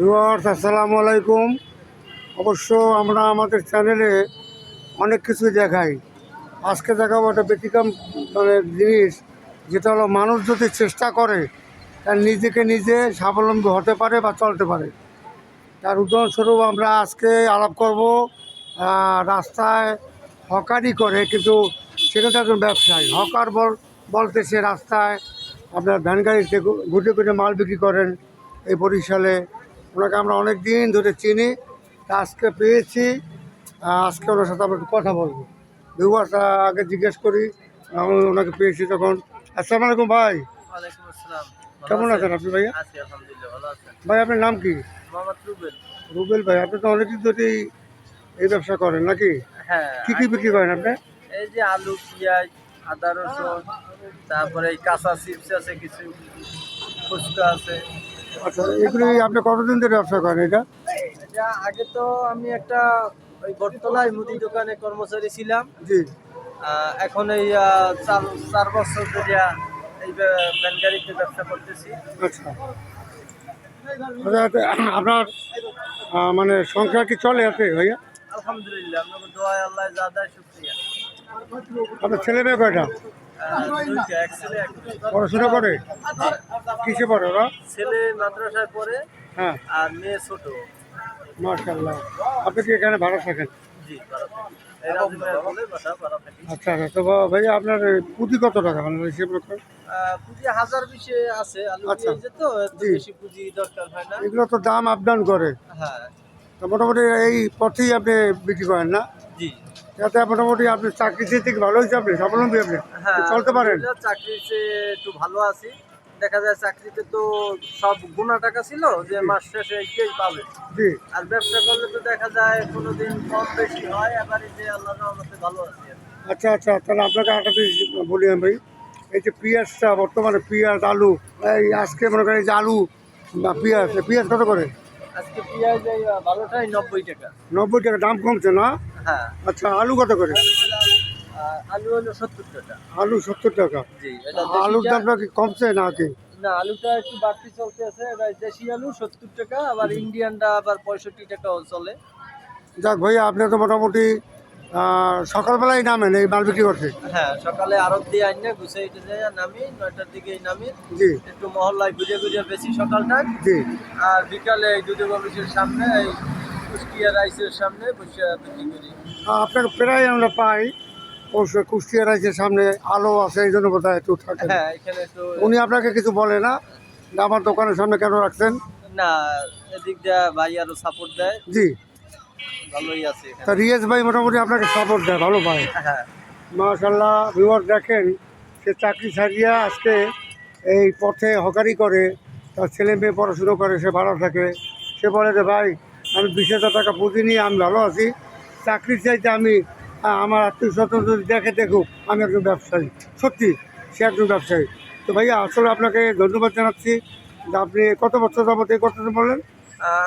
Viewers, আসসালামু আলাইকুম। অবশ্য আমরা আমাদের চ্যানেলে অনেক কিছু দেখাই। আজকে দেখাবো একটা ব্যতিক্রম মানে জিনিস, যেটা হলো মানুষ যদি চেষ্টা করে, তার নিজেকে নিজে স্বাবলম্বী হতে পারে বা চলতে পারে। তার উদাহরণস্বরূপ আমরা আজকে আলাপ করব রাস্তায় হকারি করে, কিন্তু সেটা তো একজন ব্যবসায়ী। হকার বল, বলতে সে রাস্তায় আপনার ভ্যান গাড়িতে ঘুরে ঘুরে মাল বিক্রি করেন, এই বরিশালে। ওনাকে আমরা অনেক দিন ধরে চিনি আজকে পেয়েছি। আজকে ওনার সাথে আমরা কথা বলব। ভিউয়ার্স আগে জিজ্ঞেস করি আমি ওনাকে পেয়েছি তখন আসসালামু আলাইকুম ভাই। কেমন আছেন? আপনি ভাইয়া? ভাই আপনার নাম কি? রুবেল। রুবেল ভাই আপনি তো অনেকদিন ধরেই এই ব্যবসা করেন নাকি? হ্যাঁ কি কি বিক্রি করেন আপনি? এই যে আলু পেঁয়াজ আদা রসুন তারপরে এই কাঁচা চিপস আছে কিছু ফুচকা আছে। আচ্ছা এগুলি আপনি কতদিন ধরে ব্যবসা করেন এটা? এটা আগে তো আমি একটা ওই বটতলায় মুদি দোকানে কর্মচারী ছিলাম। জি। এখন এই চার চার বছর ধরে এই বে- ভ্যান গাড়িতে ব্যবসা করতেছি। আচ্ছা। আচ্ছা, আচ্ছা, আপনার মানে সংসার কি চলে আছে ভাইয়া? আলহামদুলিল্লাহ আল্লাহ যা দেয় শুক্রিয়া। আপনার ছেলে মেয়ে কয়টা। পড়াশোনা করে? কিসে পড়ে ওরা? ছেলে মাদ্রাসায় পড়ে হ্যাঁ। আর মেয়ে ছোট। মার্শাল্লাহ আপনি কি এখানে ভাড়া থাকেন? আচ্ছা আচ্ছা। তো ভাইয়া আপনার পুঁজি কত টাকা? মানে হিসেব রাখেন পুঁজি হাজার বিশে আছে আচ্ছা। তো বেশি পুঁজি দরকার হয় না। এগুলো তো দাম আপ ডাউন করে। হ্যাঁ। তো মোটামুটি এই পথেই আপনি বিক্রি করেন না? জি। মোটামুটি আপনি চাকরি থেকে ভালো হয়েছে আপনি স্বাবলম্বী আপনি। হ্যাঁ চলতে পারেন। চাকরিতে একটু ভালো আছি। দেখা যায় চাকরিতে তো সব গুণা টাকা ছিল যে মাস শেষে কেই পাবে। জি। আর ব্যবসা করলে তো দেখা যায় কোনোদিন কম বেশি হয় এবারে যে আল্লাহ রহমতে ভালো আছে। আচ্ছা আচ্ছা তাহলে আপনাকে একটা বলি আমি ভাই। এই যে পেঁয়াজটা বর্তমানে পেঁয়াজ আলু এই আজকে মনে করেন যে আলু বা পেঁয়াজ পেঁয়াজ কত করে? আজকে পেঁয়াজ এই ভালোটাই নব্বই টাকা। নব্বই টাকা দাম কমছে না? হ্যাঁ। আচ্ছা আলু কত করে? আলু হলো সত্তর টাকা। আলু সত্তর টাকা? জি এটা আলুর দেশিটা- দামটা কমছে না কি না আলুটা একটু বাড়তি চলতে আছে দেশি আলু সত্তর টাকা আবার ইন্ডিয়ানটা আবার পঁয়ষট্টি টাকাও চলে। যাক ভাইয়া আপনি তো মোটামুটি সকালবেলায় নামেন এই মাল বিক্রি করতে। হ্যাঁ সকালে আরত দিয়ে আইনে গুছিয়ে উঠে নামি নয়টার দিকে নামি। জি। একটু মহল্লায় ঘুরে ঘুরে বেশি সকালটা। জি। আর বিকালে এই দুধ অফিসের সামনে এই কুষ্টিয়া রাইসের সামনে বসে বিক্রি করি। আপনাকে প্রায় আমরা পাই অবশ্য কুষ্টিয়া রাইজের সামনে আলো আছে এই জন্য বোধহয় একটু থাকে হ্যাঁ উনি আপনাকে কিছু বলে না? আমার দোকানের সামনে কেন রাখছেন? না এদিক দিয়ে ভাই আরও সাপোর্ট দেয়। জি। ভালোই আছে তা রিয়াজ ভাই মোটামুটি আপনাকে সাপোর্ট দেয় ভালো পায়। হ্যাঁ। মাশাল্লাহ ভিউয়ার দেখেন সে চাকরি ছাড়িয়ে আজকে এই পথে হকারি করে তার ছেলে মেয়ে পড়াশুনো করে সে ভালো থাকে। সে বলে যে ভাই আমি বিশ হাজার টাকা পুঁজি নিয়ে আমি ভালো আছি। চাকরি চাইতে আমি আমার আত্মীয় স্বজন যদি দেখে দেখুক আমি একজন ব্যবসায়ী। সত্যি সে একজন ব্যবসায়ী। তো ভাইয়া আসলে আপনাকে ধন্যবাদ জানাচ্ছি। যে আপনি কত বছর যাবত এই কথাটা বললেন?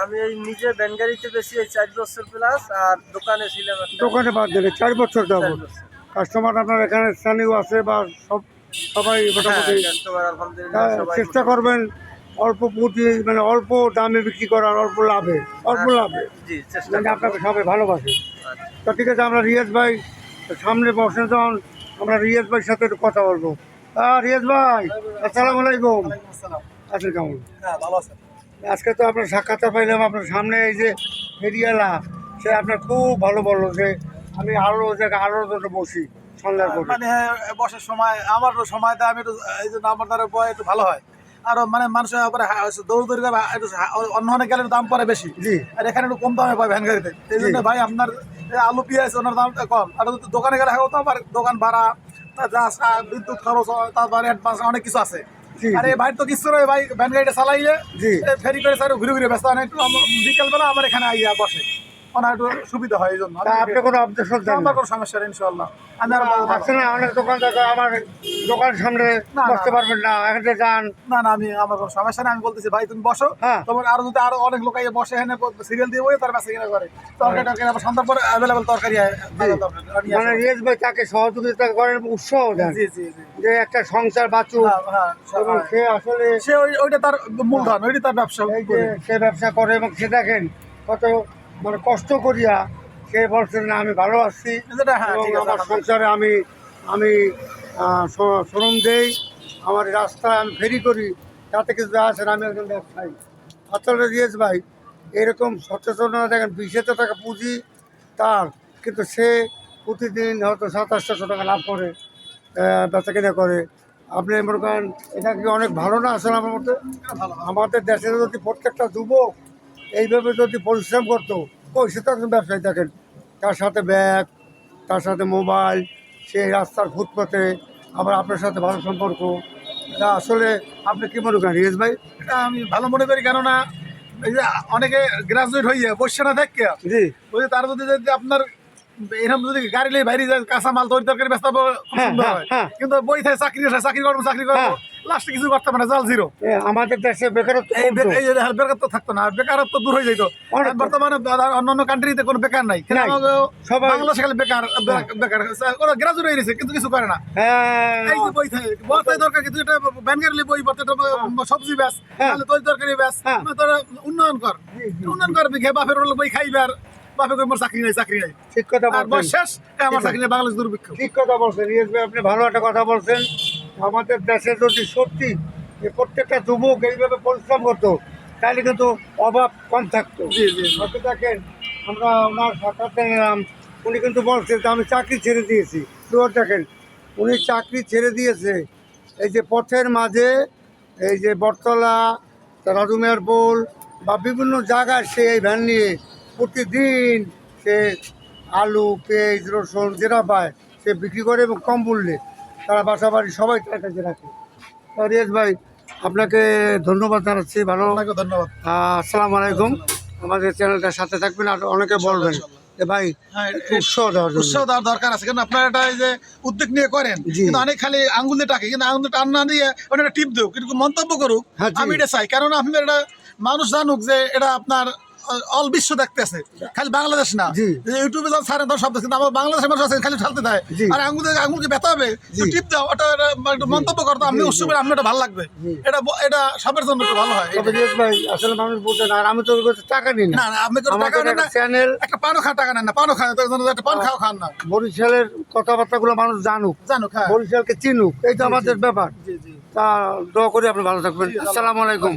আমি এই নিজে ব্যানগাড়িতে বেশি চার বছর প্লাস আর দোকানে ছিলাম দোকানে বাদ দিলে চার বছর বছর। কাস্টমার আপনার এখানে স্থানীয় আছে বা সব সবাই হ্যাঁ, মোটামুটি তা চেষ্টা করবেন অল্প পুঁজি মানে অল্প দামে বিক্রি করার অল্প লাভে অল্প লাভে। মানে আপনাকে সবাই ভালোবাসে। আচ্ছা। তো ঠিক আছে আমরা রিয়াজ ভাই সামনে বসে তখন আমরা রিয়াজ ভাইয়ের সাথে একটু কথা বলব। হ্যাঁ রিয়াজ ভাই আসসালামু আলাইকুম। আছেন কেমন হ্যাঁ ভালো আছেন। আজকে তো আপনার সাক্ষাৎকার পাইলাম আপনার সামনে এই যে ফেরিয়ালা সে আপনার খুব ভালো বলল যে আমি আরও জায়গায় আরও জন্য বসি সন্ধ্যার পরে। মানে বসার সময় আমার সময় দেয় আমি একটু এই জন্য আমার দ্বারা বয় একটু ভালো হয়। আর মানে মানুষের উপরে দৌড় দৌড়ি একটু অন্য অনেক গেলে দাম পড়ে বেশি। জি। আর এখানে একটু কম দামে পাই ভ্যান গাড়িতে। এই জন্য ভাই আপনার আলু পেঁয়াজ ওনার দাম কম। আর দোকানে গেলে হয়তো আবার দোকান ভাড়া তার যা সা- বিদ্যুৎ খরচ তারপরে অ্যাডভান্স অনেক কিছু আছে। আরে ভাই তো কিছু নয় ভাই ভ্যান গাড়িটা এ ফেরি করে স্যার ঘুরে ঘুরে ব্যস্ত বিকেলবেলা আমার এখানে আইয়া বসে। ওনার একটু সুবিধা হয় এই জন্য আপনি কোনো অবজেকশন আমার কোনো সমস্যা নেই ইনশাল্লাহ আমি আর বলব না। অনেক দোকানদার আমার দোকানের সামনে না, বসতে না। পারবেন না এখানে যান। না না আমি আমার কোনো সমস্যা নেই আমি বলতেছি ভাই তুমি বসো। হ্যাঁ। তোমার আরও যদি আরও অনেক লোক বসে এখানে সিরিয়াল দিয়ে বই তার বেঁচে কিনা করে। তরকারি টরকারি আবার সন্ধ্যার পরে অ্যাভেলেবল তরকারি মানে রিয়েজ ভাই তাকে সহযোগিতা করেন উৎসাহ দেন। জি জি জি। যে একটা সংসার বাঁচুক। হ্যাঁ, হ্যাঁ, এবং। সে আসলে সে ওই- ওইটা তার মূলধন ওইটা তার ব্যবসা সে ব্যবসা করে এবং সে দেখেন কত মানে কষ্ট করিয়া সে বলছেন না আমি ভালো আছি হ্যাঁ আমার সংসারে আমি আমি শ্রম দেই আমার রাস্তায় আমি ফেরি করি তাতে কিছু আসেন আমি একজন ব্যবসায়ী আসলে রিয়েজ ভাই এরকম সচেতনতা দেখেন বিশ হাজার টাকা পুঁজি তার কিন্তু সে প্রতিদিন হয়তো সাতাশশো টাকা লাভ করে বেচা কেনা করে। আপনি মনে করেন এটা কি অনেক ভালো না আসলে আমার মতে? আমাদের দেশে যদি প্রত্যেকটা যুবক এইভাবে যদি পরিশ্রম করতো ওই সে তো একজন ব্যবসায়ী দেখেন তার সাথে ব্যাগ তার সাথে মোবাইল সে রাস্তার ফুটপাতে আবার আপনার সাথে ভালো সম্পর্ক। এটা আসলে আপনি কি মনে করেন রিয়েজ ভাই? এটা আমি ভালো মনে করি কেননা এই যে অনেকে গ্রাজুয়েট হয়ে বসে না থাকে জি। ওই যে তার যদি যদি আপনার এরকম যদি গাড়ি নিয়ে বাইরে যায় কাঁচা মাল তৈরি তরকারি ব্যস্ত হ্যাঁ, হ্যাঁ, হয়। কিন্তু বই থাকে চাকরি চাকরি করব চাকরি করব। লাস্টে কিছু করতে পারে জাল জিরো আমাদের দেশে বেকারত্ব এই বেকারত্ব থাকতো না বেকারত্ব দূর হয়ে যেত বর্তমানে অন্যান্য কান্ট্রিতে কোনো বেকার নাই। সবাই- বাংলাদেশে খালি বেকার বেকার- বেকার। ওরা গ্রাজুয়েট হয়ে গেছে কিন্তু কিছু করে না। হ্যাঁ। এই বই থাকে বই দরকার কিন্তু এটা বই বলতে সবজি ব্যাস হ্যাঁ। তাহলে তৈরি তরকারি ব্যাস। হ্যাঁ। তোর উন্নয়ন কর। উন্নয়ন করবি খেয়ে বাপের বই খাইবে আর বাপে কই মোর চাকরি নাই চাকরি নাই। ঠিক কথা আর বয়স শেষ আমার চাকরি নেই বাংলাদেশ দুর্ভিক্ষ। ঠিক কথা বলছেন। আপনি ভালো একটা কথা বলছেন। আমাদের দেশে যদি সত্যি যে প্রত্যেকটা যুবক এইভাবে পরিশ্রম করতো তাহলে কিন্তু অভাব কম থাকতো। জি জি হয়তো দেখেন আমরা ওনার সাক্ষাৎ নিলাম উনি কিন্তু বলছেন যে আমি চাকরি ছেড়ে দিয়েছি। দুয়ার দেখেন উনি চাকরি ছেড়ে দিয়েছে এই যে পথের মাঝে এই যে বটতলা রাজুমিয়ার পোল বা বিভিন্ন জায়গায় সে এই ভ্যান নিয়ে প্রতিদিন সে আলু পেঁয়াজ রসুন যেটা পায় সে বিক্রি করে এবং কম মূল্যে। তারা বাসা বাড়ি সবাই তার কাছে রাখে। রিয়াজ ভাই আপনাকে ধন্যবাদ জানাচ্ছি ভালো ধন্যবাদ। আসসালামু আলাইকুম। আমাদের চ্যানেলটার সাথে থাকবেন আর অনেকে বলবেন যে ভাই হ্যাঁ, উৎসাহ দেওয়ার উৎসাহ দেওয়ার দরকার আছে। কারণ আপনারা এটা এই যে উদ্যোগ নিয়ে করেন। কিন্তু অনেক খালি আঙ্গুল দিয়ে টাকে কিন্তু আঙ্গুল টান না দিয়ে ওটা টিপ দেও কিন্তু মন্তব্য করুক হ্যাঁ, আমি এটা চাই। কারণ আপনি এটা মানুষ জানুক যে এটা আপনার অল বিশ্ব দেখতেছে খালি বাংলাদেশ না। ইউটিউবে যা ছাড়েন তখন শব্দ কিন্তু আমার বাংলাদেশের মানুষ আছে খালি দেয়। আর আঙ্গুলকে ব্যথা হবে। টিপ দাও ওটা মন্তব্য করতো আপনি জি, জি। আপনি এটা ভালো লাগবে। এটা এটা সবার জন্য একটু ভালো হয়। ভাই আসলে মানুষ বলতে না আর আমি তো টাকা নিই না। না না আপনি টাকা নেন না। চ্যানেল একটা পানও খাওয়া টাকা নেন না পানও খান তার জন্য একটা পান খাওয়া খান না। বরিশালের কথাবার্তাগুলো মানুষ জানুক। জানুক হ্যাঁ। বরিশালকে চিনুক। এই তো আমাদের ব্যাপার। তা দোয়া করি আপনি ভালো থাকবেন। আসসালামু আলাইকুম।